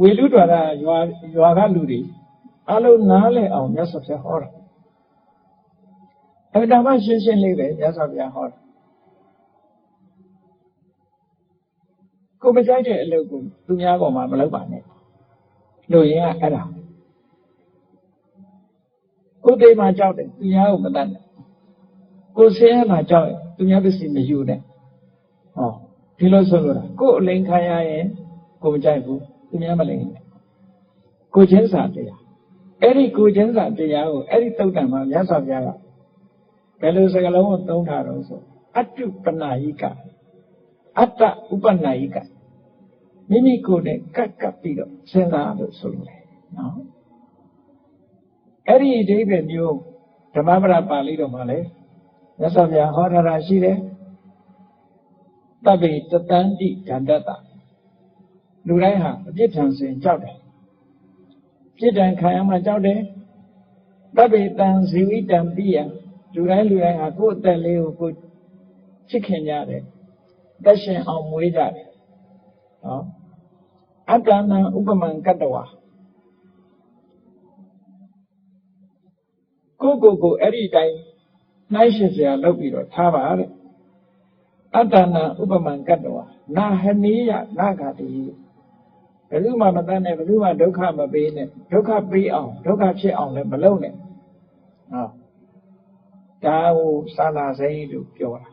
ဝေလူတော်ရရွာရွာကလူတွေအလုံးနားလဲအောင်မြတ်စွာဘုရားဟောတာအဲ့ဒါမှရှင်းရှင်းလေးပဲမြတ်စွာဘုရားဟောတာကိုမကြိုက်တဲ့အလုပ်ကိုသူများပေါ်မှာမလုပ်ပါနဲ့လို့ရင်ကအဲ့ဒါကိုယ်သေးမှကြောက်တယ်သူများကိုမတတ်နဲ့ကိုယ်ဆင်းရဲမှကြောက်ရင်သူများပစ္စည်းမယူနဲ့ဟောဒီလိုဆိုလို့တာကိုယ်အလိန်ခံရရင်ကိုမကြိုက်ဘူး သူများမလိန်နဲ့ကိုချင်းစာတရားအဲ့ဒီကိုချင်းစာတရားကိုအဲ့ဒီတုတ်တံမှာမြတ်စွာဘုရားကဘယ်လိုစကားလုံးကိုသုံးထားတော့ဆိုအတုပနာယိကအတ္တဥပနာယိကမိမိကိုယ်နဲ့ကပ်ကပ်ပြီးတော့စဉ်းစားလို့ဆိုလို့လေနော်အဲ့ဒီအဓိပ္ပာယ်မျိုးဓမ္မပဒပါဠိတော်မှာလည်းမြတ်စွာဘုရားဟောထားတာရှိတယ်တပ္ပိတတန္တိဒန္တတ လူတိုင်းဟာအပြစ်ထံစဉ်ကြောက်တယ်ပြစ်ဒဏ်ခံရမှကြောက်တယ်တပ္ပိတံဇီဝိတံပိယလူတိုင်းလူတိုင်းဟာကိုယ့်အသက်လေးကိုကိုချစ်ခင်ကြတယ်သက်ရှင်အောင်မွေးကြတယ်နော်အတ္တနာဥပမံကတ္တဝါကိုကိုကိုအဲ့ဒီတိုင်းနှိုင်းရှင်စရာလုပ်ပြီးတော့ထားပါတဲ့အတ္တနာဥပမံကတ္တဝါနာဟနိယနာဂတိ ဘယ်သူမှမတတ်နဲ့ဘယ်သူမှဒုက္ခမပေးနဲ့ဒုက္ခပေးအောင်ဒုက္ခဖြစ်အောင်လည်းမလုပ်နဲ့ဟောဒါကိုသာနာစိတ်လို့ပြောတာ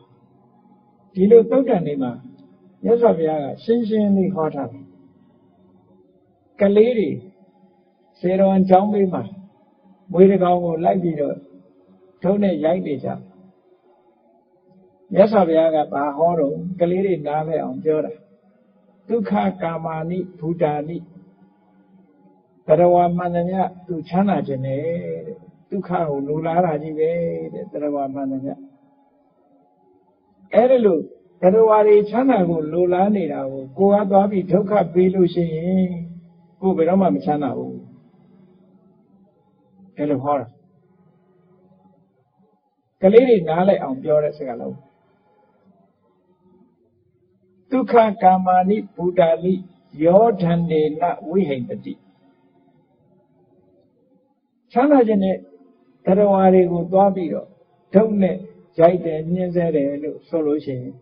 ဒီလိုတုတ်တန်နေမှာမြတ်စွာဘုရားကရှင်းရှင်းလေးဟောထားတယ်ကလေးတွေစေတော်အကြောင်းပေးမှာမွေးတကောင်ကိုလိုက်ပြီးတော့ထုံးနဲ့ရိုက်နေကြမြတ်စွာဘုရားကဘာဟောတော့ကလေးတွေနားလဲအောင်ပြောတာ ဒုက္ခကာမာနိဘူတာနိဘရဝမန္တမြသူချမ်းသာခြင်းနဲ့ဒုက္ခကိုလိုလားတာကြီးပဲတဲ့ဘရဝမန္တမြအဲ့ဒါလို့ဘရဝါတွေချမ်းသာကိုလိုလားနေတာကိုကိုကသွားပြီးဒုက္ခပေးလို့ရှိရင်ကိုဘယ်တော့မှမချမ်းသာဘူးအဲ့လိုဟောတာကလေးတွေနားလိုက်အောင်ပြောတဲ့စကားလုံး ဒုက္ခကာမာနိဘူတာနိယောဓန္တေနဝိဟိတတိချမ်းသာခြင်းနဲ့တရားဝါတွေကိုသွားပြီးတော့ဒုက္ခနဲ့ရိုက်တယ်ညှင်းဆဲတယ်လို့ဆိုလို့ရှိရင်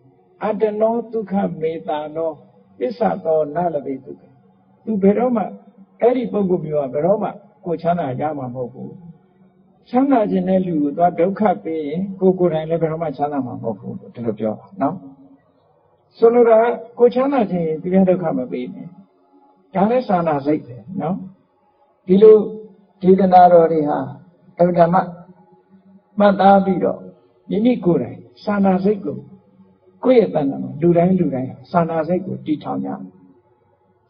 အတ္တနောဒုက္ခမေတာနောပစ္စသောနလဘေဒုက္ခသူဘယ်တော့မှအဲ့ဒီပုဂ္ဂိုလ်မျိုးကဘယ်တော့မှကိုချမ်းသာရမှာမဟုတ်ဘူးချမ်းသာခြင်းတဲ့လူကိုသွားဒုက္ခပေးရင်ကိုကိုယ်တိုင်လည်းဘယ်တော့မှချမ်းသာမှာမဟုတ်ဘူးဒီလိုပြောတာနော် ဆိုလိုတာကိုချမ်းသာခြင်းဒီကဒုက္ခမပေးနဲ့ဒါလည်းသာနာစိတ်ပဲနော်ဒီလိုဒေသနာတော်တွေဟာအဗ္ဗဓမ္မမှတ်သားပြီးတော့မိမိကိုယ်တိုင်သာနာစိတ်ကိုကိုယ့်ရဲ့တဏ္ဍာမှာလူတိုင်းလူတိုင်းသာနာစိတ်ကိုတည်ထောင်ကြ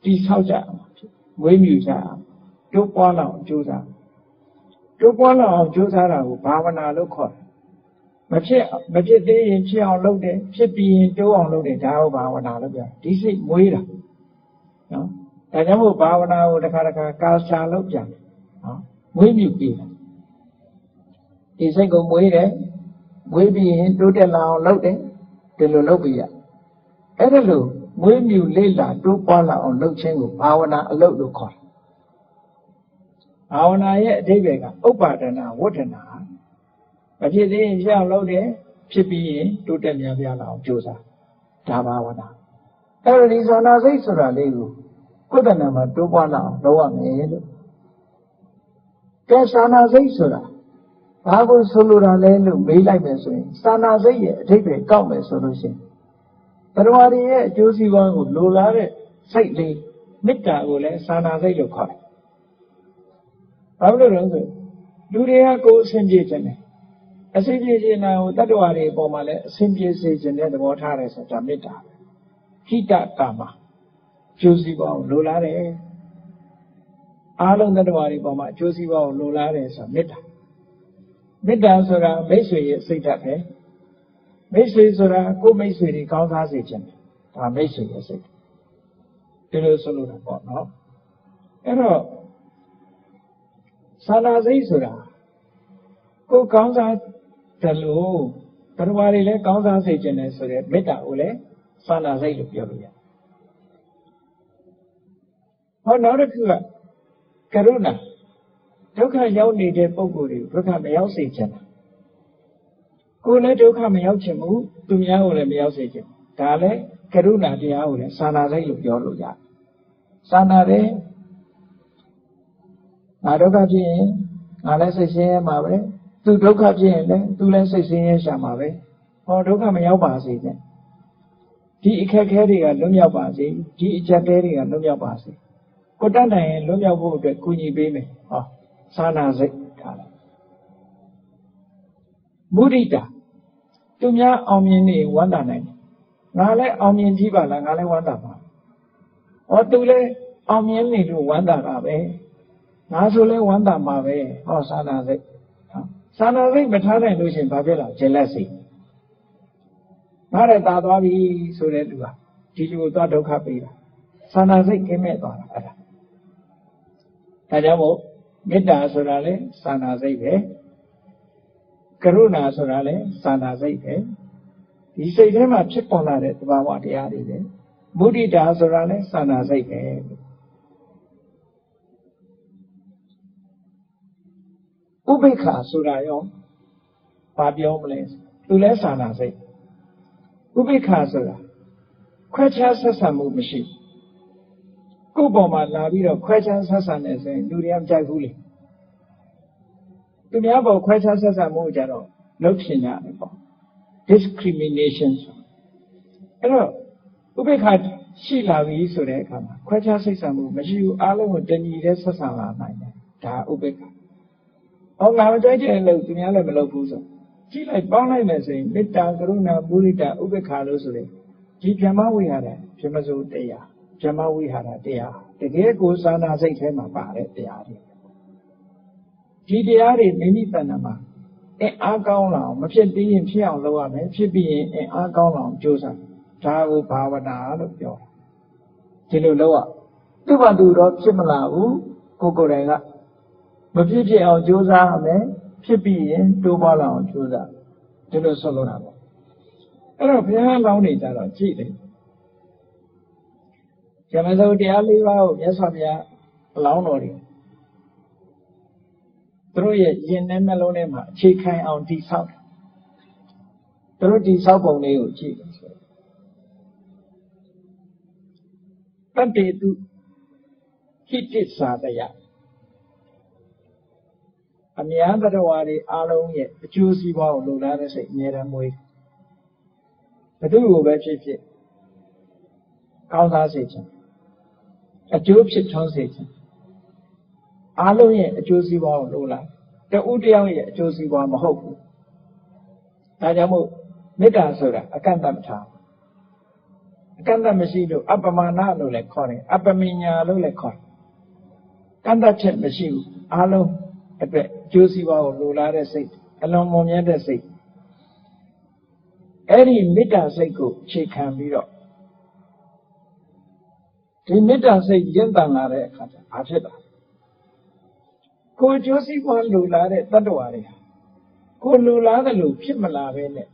တည်ဆောက်ကြအောင်ဖြစ်မွေးမြူကြအောင်တိုးပွားလောက်ကြိုးစားတိုးပွားလောက်အောင်ကြိုးစားတာကိုဘာဝနာလို့ခေါ်တယ် မဖြစ်မဖြစ်သေးရင်ဖြစ်အောင်လုပ်တယ်ဖြစ်ပြီးရင်တိုးအောင်လုပ်တယ်ဒါကိုဘာဝနာလို့ပြောဒီစိတ်မွေးတာနော်ဒါကြောင့်မို့ဘာဝနာကိုတစ်ခါတစ်ခါကာရှာလုပ်ကြတယ်နော်မွေးမြူပြီးတာဒီစိတ်ကိုမွေးတယ်မွေးပြီးရင်တိုးတက်လာအောင်လုပ်တယ်ဒီလိုလုပ်ပြီးရအဲ့ဒါလို့မွေးမြူလေ့လာတိုးပွားလာအောင်လုပ်ခြင်းကိုဘာဝနာအလုပ်လို့ခေါ်တယ်ဘာဝနာရဲ့အဓိပ္ပာယ်ကဥပ္ပါဒနာဝဋ္ဌနာ မဖြစ်သေးရင်ဖြစ်အောင်လုပ်တယ်ဖြစ်ပြီးရင်တိုးတက်များပြားလာအောင်ကြိုးစားဒါဘာဝနာအဲ့တော့ဒီဇာနာစိတ်ဆိုတာလေးကိုကုသနာမှာတိုးပွားလာအောင်လုပ်ရမယ်လို့ကဲဇာနာစိတ်ဆိုတာဘာကိုဆိုလိုတာလဲလို့မေးလိုက်မယ်ဆိုရင်ဇာနာစိတ်ရဲ့အဓိပ္ပာယ်ကောက်မယ်ဆိုလို့ရှိရင်ပရဝါရီရဲ့အကျိုးစီးပွားကိုလိုလားတဲ့စိတ်လေးမေတ္တာကိုလည်းဇာနာစိတ်လို့ခေါ်တယ်ဘာလို့လဲဆိုလူတွေကကိုယ်အဆင်ပြေခြင်းတယ် အဆင်ပြေခြင်းနာကိုတတ္တဝါတွေအပေါ်မှာလည်းအဆင်ပြေစေခြင်းတဲ့သဘောထားတယ်ဆိုတာမေတ္တာဟိတကာမကျိုးစီးပွားကိုလိုလားတယ်အားလုံးတတ္တဝါတွေပေါ်မှာအကျိုးစီးပွားကိုလိုလားတယ်ဆိုတာမေတ္တာမေတ္တာဆိုတာမိတ်ဆွေရဲ့စိတ်ဓာတ်ပဲမိတ်ဆွေဆိုတာကိုယ်မိတ်ဆွေတွေကောင်းစားစေခြင်းဒါမိတ်ဆွေရဲ့စိတ်ဒီလိုဆိုလို့တာပေါ့နော်အဲ့တော့သာနာစိတ်ဆိုတာကိုကောင်းစား တယ်လို့ဘရဝါတွေလည်းကောင်းစားစေခြင်းနဲ့ဆိုတဲ့မေတ္တာကိုလည်းသာနာစိတ်လို့ပြောလို့ရတယ်။ဘဟောနောက်တစ်ခုကကရုဏာဒုက္ခရောက်နေတဲ့ပုဂ္ဂိုလ်တွေကိုဒုက္ခမရောက်စေချင်တာကိုယ်လည်းဒုက္ခမရောက်ချင်ဘူးသူများကိုလည်းမရောက်စေချင်ဒါလည်းကရုဏာတရားကိုလည်းသာနာစိတ်လို့ပြောလို့ရတယ်သာနာတယ်ငါဒုက္ခဖြစ်ရင်ငါလည်းစိတ်ဆင်းရဲမှာပဲ သူဒုက္ခဖြစ်ရင်လည်းသူလည်းစိတ်ဆင်းရဲရှာမှာပဲဟောဒုက္ခမရောက်ပါစေနဲ့ဒီအခက်ခဲတွေကလွတ်မြောက်ပါစေဒီအချက်တဲတွေကလွတ်မြောက်ပါစေကိုတတ်နိုင်ရင်လွတ်မြောက်ဖို့အတွက်ကူညီပေးမယ်ဟောသာနာစိတ်ထားလိုက်မုဒိတာသူများအောင်မြင်နေဝမ်းသာနိုင်တယ်ငါလည်းအောင်မြင်ကြည့်ပါလားငါလည်းဝမ်းသာပါဟောသူလည်းအောင်မြင်နေလို့ဝမ်းသာတာပဲငါဆိုလဲဝမ်းသာမှာပဲဟောသာနာစိတ် သာနာစိတ်မထားနိုင်လို့ရှင်ဘာဖြစ်လာဂျယ်လက်စိတ်ငါလည်းตาသွားပြီဆိုတဲ့လူကဒီလူကိုသွားဒုက္ခပေးတာသာနာစိတ်ကင်းမဲ့သွားတာအဲ့ဒါဒါကြောင့်မို့မေတ္တာဆိုတာလေသာနာစိတ်ပဲကရုဏာဆိုတာလေသာနာစိတ်ပဲဒီစိတ်ထဲမှာဖြစ်ပေါ်လာတဲ့သဘာဝတရားတွေပဲမုဒိတာဆိုတာလေသာနာစိတ်ပဲ ဥပိ္ပခာဆိုတာရောဘာပြောမလဲသူလဲသာနာစိတ်ဥပိ္ပခာဆိုတာခွဲခြားဆက်ဆံမှုမရှိကိုယ့်ပေါ်မှာလာပြီးတော့ခွဲခြားဆက်ဆံနေဆိုရင်လူတွေကမကြိုက်ဘူးလေသူများပေါ်ခွဲခြားဆက်ဆံမှုကြတော့လုပ်ချင်ကြတယ်ပေါ့ discrimination ဆိုအဲ့တော့ဥပိ္ပခာရှိလာပြီဆိုတဲ့အခါမှာခွဲခြားဆက်ဆံမှုမရှိဘူးအားလုံးကိုတညီတဲ့ဆက်ဆံလာနိုင်တယ်ဒါဥပိ္ပခာ။ အော်ငါမကြိုက်တဲ့လို့သူများလည်းမလုပ်ဘူးဆိုကြည့်လိုက်ပေါင်းလိုက်မယ်ဆိုရင်မေတ္တာကရုဏာမုဒိတာဥပိ္ပခာလို့ဆိုရင်ဒီဗြဟ္မဝိဟာရဗြဟ္မစုတရားဗြဟ္မဝိဟာရတရားတကယ်ကိုသာနာစိတ်ထဲမှာပါတဲ့တရားတွေဒီတရားတွေမိမိတဏ္ဍာမှာအင်အားကောင်းလာအောင်မဖြစ်သေးရင်ဖြစ်အောင်လုပ်ရမယ်ဖြစ်ပြီးရင်အင်အားကောင်းလာအောင်ကြိုးစားဒါကိုဘာဝနာလို့ပြောတာဒီလိုလုပ်ရသူ့ဘာသူတော့ဖြစ်မလာဘူးကိုကိုယ်တိုင်က မဖြစ်ဖြစ်အောင်ကြိုးစားရမယ်ဖြစ်ပြီးရင်တိုးပွားလာအောင်ကြိုးစားဒီလိုဆက်လို့တာပေါ့အဲ့တော့ဘုရားလောင်းနေကြတော့ကြည့်တယ်ဇမသုတရားလေးပါးကိုမြတ်စွာဘုရားအလောင်းတော်တွေသူတို့ရဲ့ယင်နဲ့နှလုံးထဲမှာအခြေခံအောင်တည်ဆောက်တယ်သူတို့တည်ဆောက်ပုံလေးကိုကြည့်တယ်ဆိုတတ္တေတုဟိတ္တသာတယ အများတရားတွေအားလုံးရဲ့အကျိုးစီးပွားကိုလိုလားတဲ့စိတ်အမြဲတမ်းမွေးဘယ်သူကိုပဲဖြစ်ဖြစ်ကောင်းစားစေခြင်းအကျိုးဖြစ်ထွန်းစေခြင်းအားလုံးရဲ့အကျိုးစီးပွားကိုလိုလားတဦးတယောက်ရဲ့အကျိုးစီးပွားမဟုတ်ဘူးဒါကြောင့်မို့မေတ္တာဆိုတာအကန့်အသတ်မထားအကန့်အသတ်မရှိလို့အပမနာလို့လည်းခေါ်တယ်အပမညာလို့လည်းခေါ်တယ်ကန့်သတ်ချက်မရှိဘူးအားလုံး အတွက်အကျိုးစီးပွားကိုလိုလားတဲ့စိတ်အလွန်မွန်မြတ်တဲ့စိတ်အဲ့ဒီမေတ္တာစိတ်ကိုခြေခံပြီးတော့ဒီမေတ္တာစိတ်ရင့်တန်လာတဲ့အခါကျဘာဖြစ်တာကိုကျိုးစီးပွားလိုလားတဲ့တတ္တဝါတွေဟာကိုလိုလားတယ်လို့ဖြစ်မလာပဲနဲ့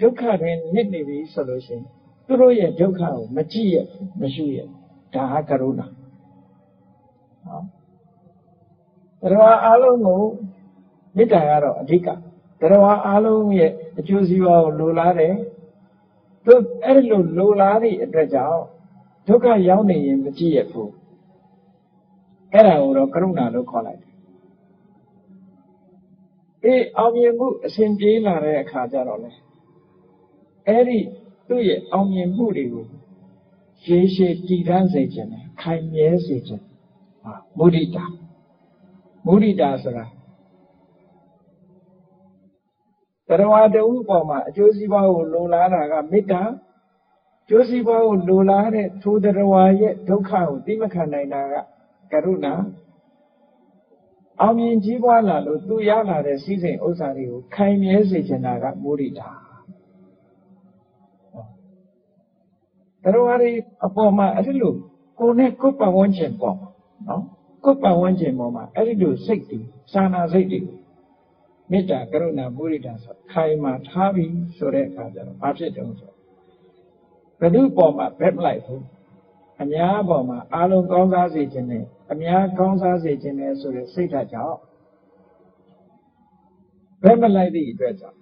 ဒုက္ခတွင်နစ်နေပြီဆိုလို့ရှိရင်သူတို့ရဲ့ဒုက္ခကိုမကြည့်ရမရှုရဒါဟာကရုဏာဟော တရားအလုံးကိုမေတ္တာကတော့အဓိကတရားအလုံးရဲ့အကျိုးစီးပွားကိုလိုလားတယ်သူအဲ့လိုလိုလားသည့်အတွက်ကြောင့်ဒုက္ခရောက်နေရင်မကြည့်ရဘူးအဲ့ဒါကိုတော့ကရုဏာလို့ခေါ်လိုက်တယ်အေးအောင်မြင်မှုအစဉ်ပြေးလာတဲ့အခါကျတော့လေအဲ့ဒီသူ့ရဲ့အောင်မြင်မှုတွေကိုရေရှည်တည်တံ့စေခြင်းနဲ့ခိုင်မြဲစေခြင်းဟာမုဒိတာ မုဒိတာဆိုတာတရားတဝုပေါ်မှာအကျိုးစီးပွားကိုလိုလားတာကမေတ္တာကျိုးစီးပွားကိုလိုလားတဲ့ထိုတရားရဲ့ဒုက္ခကိုသိမခံနိုင်တာကကရုဏာအောင်မြင်ကြီးပွားလာလို့သူရလာတဲ့စည်းစိမ်ဥစ္စာတွေကိုခိုင်မြဲစေချင်တာကမုဒိတာတရားတွေအပေါ်မှာအဲ့ဒီလိုကိုယ်နဲ့ကိုယ်ပတ်ဝန်းကျင်ပေါ်နော် ကိုယ်ပတ်ဝန်းကျင်ပေါ်မှာအဲ့ဒီလိုစိတ်တွေစာနာစိတ်တွေမေတ္တာကရုဏာမုဒိတာဆိုခိုင်မာထားပြီးဆိုတဲ့အခါကျတော့ဘာဖြစ်တုံးဆိုဘယ်သူပေါ်မှာဘက်မလိုက်ဘူးအများပေါ်မှာအလုံးကောင်းစားစေခြင်းနဲ့အများကောင်းစားစေခြင်းနဲ့ဆိုတဲ့စိတ်ဓာတ်ကြောင့်ဘယ်မလိုက်သည့်အတွက်ကြောင့်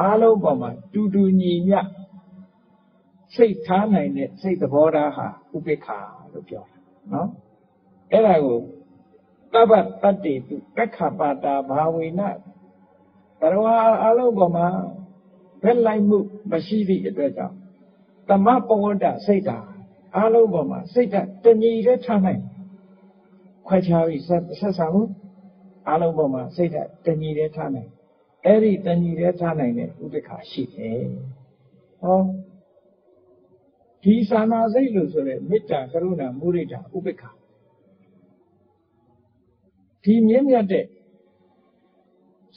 အလုံးပေါ်မှာတူတူညီမျှစိတ်ထားနိုင်တဲ့စိတ်သဘောထားဟာဥပိ္ပခာလို့ပြောတာနော် အဲ့ဒါကိုတပ္ပတတ္တိတုပက္ခပါတာဘာဝေနဘရဝအလုံးပေါ်မှာဘယ်လိုက်မှုမရှိသည့်အတွက်ကြောင့်တမပဝတ္တစိတ်ဓာတ်အလုံးပေါ်မှာစိတ်ဓာတ်တညီတဲ့ထားနိုင်ခွဲခြားပြီးဆက်ဆံမှုအလုံးပေါ်မှာစိတ်ဓာတ်တညီတဲ့ထားနိုင်အဲ့ဒီတညီတဲ့ထားနိုင်တဲ့ဥပ္ပခါရှိတယ်ဟောဒီသာနာစိတ်လို့ဆိုရဲမေတ္တာကရုဏာမုဒိတာဥပ္ပခါ ဒီမြင့်မြတ်တဲ့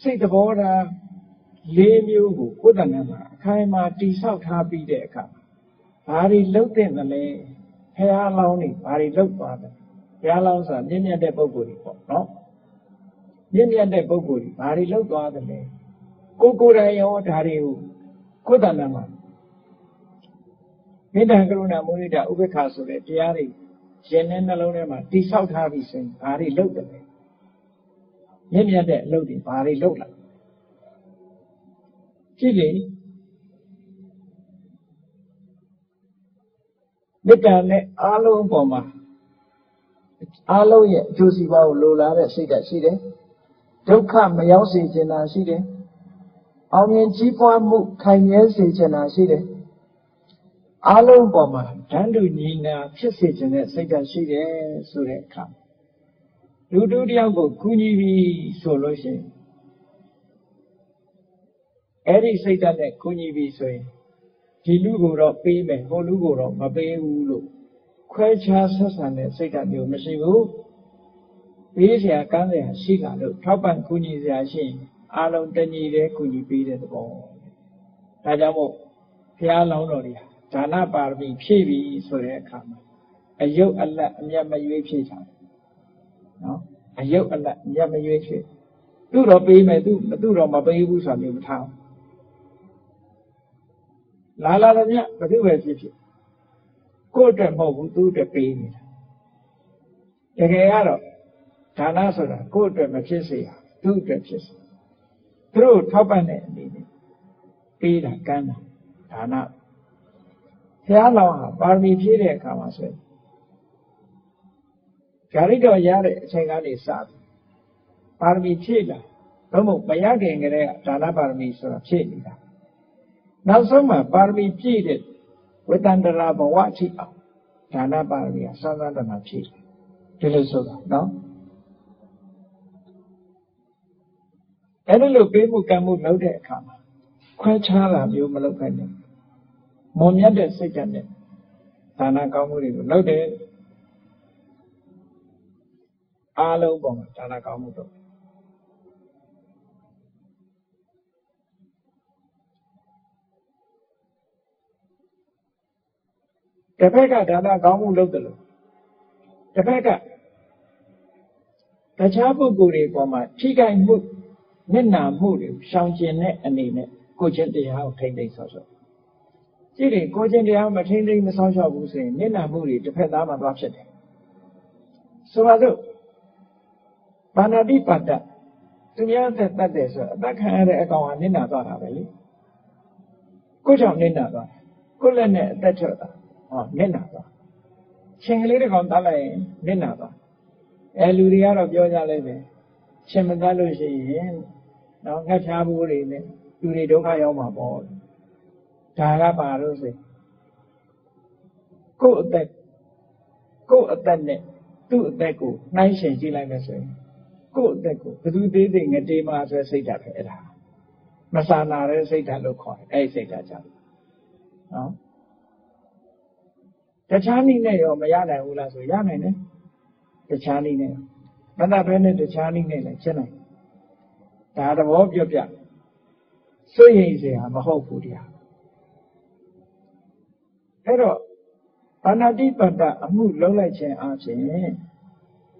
စိတ်သဘောထားလေးမျိုးကိုကိုယ်တဏ္ဍာမှာအခိုင်အမာတိဆောက်ထားပြီးတဲ့အခါဘာတွေလှုပ်တဲ့လဲဖះလောင်းနေဘာတွေလှုပ်သွားတယ်ဘုရားလောင်းဆိုတာမြင့်မြတ်တဲ့ပုဂ္ဂိုလ်တွေပေါ့နော်မြင့်မြတ်တဲ့ပုဂ္ဂိုလ်တွေဘာတွေလှုပ်သွားတယ်လဲကိုကိုယ်တိုင်ရောဒါတွေကိုကိုယ်တဏ္ဍာမှာမေတ္တာကရုဏာမုဒိတာဥပေက္ခဆိုတဲ့တရားတွေရှင်တဲ့နှလုံးထဲမှာတိဆောက်ထားပြီးဆိုရင်ဘာတွေလှုပ်တယ်လဲ မြင့်မြတ်တဲ့အလုပ်တွေဘာတွေလှုပ်လာကြည့်လေမေတ္တာနဲ့အားလုံးအပေါ်မှာအားလုံးရဲ့အကျိုးစီးပွားကိုလိုလားတဲ့စိတ်ဓာတ်ရှိတယ်ဒုက္ခမရောက်စေချင်တာရှိတယ်အောင်မြင်ကြီးပွားမှုခိုင်မြဲစေချင်တာရှိတယ်အားလုံးပေါ်မှာဓာတ်တူညီနာဖြစ်စေခြင်းနဲ့စိတ်ဓာတ်ရှိတယ်ဆိုတဲ့အခါ လူတူတယောက်ကိုကူညီပြီဆိုလို့ရှိရင်အဲ့ဒီစိတ်ဓာတ်နဲ့ကူညီပြီဆိုရင်ဒီလူကိုတော့ပေးမယ်ဟိုလူကိုတော့မပေးဘူးလို့ခွဲခြားဆက်ဆံတဲ့စိတ်ဓာတ်မျိုးမရှိဘူးပေးစရာကမ်းစရာရှိလာလို့ထောက်ပံ့ကူညီစရာရှိရင်အလုံးတညီတည်းကူညီပေးတဲ့သဘောဒါကြောင့်မို့ဘုရားလောင်းတော်တွေဒါနပါရမီဖြည့်ပြီဆိုတဲ့အခါမှာအယုတ်အလတ်အမျက်မရွေးဖြည့်ချတယ် နော်အယုတ်အလတ်အမျက်မရွေးဖြည့်သူ့တော့ပေးမယ်သူသူ့တော့မပေးဘူးဆိုတာမျိုးမထားဘူးလာလာတဲ့မြတ်ဘယ်သူပဲဖြစ်ဖြစ်ကိုယ့်အတွက်မဟုတ်ဘူးသူ့အတွက်ပေးနေတာတကယ်ကတော့ဒါနဆိုတာကိုယ့်အတွက်မဖြစ်စေရသူ့အတွက်ဖြစ်စေသူတို့ထောက်ပံ့တဲ့အနေနဲ့ပေးတာကမ်းတာဒါနဘုရားလောင်းဟာပါရမီဖြည့်တဲ့အခါမှာဆိုရင် ဓာရိတော်ရတဲ့အချိန်ကနေစပြီးပါရမီဖြည့်လာဘုမို့မရခင်ကလေးကဒါနပါရမီဆိုတာဖြည့်နေတာနောက်ဆုံးမှာပါရမီပြည့်တဲ့ဝေတန္တရာဘဝအထိအောင်ဒါနပါရမီကသာသနာတနာဖြည့်ဒီလိုဆိုတာနော်အဲ့ဒီလိုပေးမှုကံမှုလုပ်တဲ့အခါမှာခွဲခြားတာမျိုးမလုပ်ခိုင်းနဲ့မွန်မြတ်တဲ့စိတ်ဓာတ်နဲ့ဒါနကောင်းမှုတွေကိုလုပ်တယ် အားလုံးပေါ်မှာဒါနကောင်းမှုတော့တစ်ဖက်ကဒါနကောင်းမှုလုပ်တယ်လို့တစ်ဖက်ကတခြားပုဂ္ဂိုလ်တွေပေါ်မှာထိခိုက်မှုမျက်နာမှုတွေရှောင်ကျင်တဲ့အနေနဲ့ကိုချင်းတရားကိုထိမ့်သိမ့်ဆော့ဆော့ကြည့်တယ်ကိုချင်းတရားမထိမ့်သိမ့်မဆော့ဆော့ဘူးဆိုရင်မျက်နာမှုတွေတစ်ဖက်သားမှာသွားဖြစ်တယ်ဆိုတော့ ဘာနာတိပတ္တသူများသက်တတ်တယ်ဆိုတော့အသက်ခံရတဲ့အကောင်ကနစ်နာသွားတာပဲလေကိုကြောင့်နစ်နာသွားကိုလက်နဲ့အသက်ချော့တာဟောနစ်နာသွားရှင်ကလေးတစ်ကောင်တတ်လိုက်ရင်နစ်နာသွားအဲလူတွေကတော့ပြောကြလိုက်တယ်ရှင်မတတ်လို့ရှိရင်တော့ငှက်ချားဘူးတွေနဲ့လူတွေဒုက္ခရောက်မှာပေါ့ဒါကပါလို့ဆိုကိုယ့်အသက်ကိုယ့်အသက်နဲ့သူ့အသက်ကိုနှိုင်းရှင်ကြည့်လိုက်မယ်ဆိုရင် ကိုယ့်အသက်ကိုဘယ်သူသေးသေးငတေးမှဆိုစိတ်ဓာတ်ပဲအဲ့ဒါမဆာနာတဲ့စိတ်ဓာတ်လို့ခေါ်တယ်အဲ့ဒီစိတ်ဓာတ်ကြောင့်နော်တခြားနည်းနဲ့ရောမရနိုင်ဘူးလားဆိုရနိုင်တယ်တခြားနည်းနဲ့မတတ်ဘဲနဲ့တခြားနည်းနဲ့လည်းရှင်းနိုင်ဒါသဘောပြောပြစိုးရိမ်စရာမဟုတ်ဘူးတရားအဲ့တော့ဘာနာတိပတ္တအမှုလုံးလိုက်ခြင်းအပြင်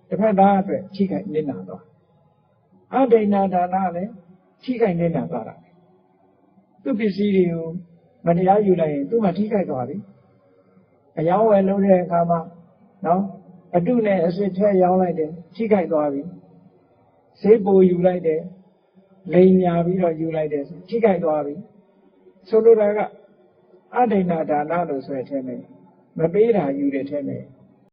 တစ်ဖက်သားအတွက်ထိခိုက်နေတာတော့အဒိဏဒါနလည်းထိခိုက်နေတာသွားတာသူပစ္စည်းတွေကိုမတရားယူလိုက်ရင်သူ့မှာထိခိုက်သွားပြီအယောင်းဝယ်လုပ်တဲ့အခါမှာနော်အတုနဲ့အစစ်ထည့်ရောင်းလိုက်တယ်ထိခိုက်သွားပြီဈေးပိုယူလိုက်တယ်လိန်ညာပြီးတော့ယူလိုက်တယ်ထိခိုက်သွားပြီဆိုလိုတာကအဋ္ဌိဏဒါနလို့ဆိုတဲ့ထဲမှာမပေးတာယူတဲ့ထဲမှာ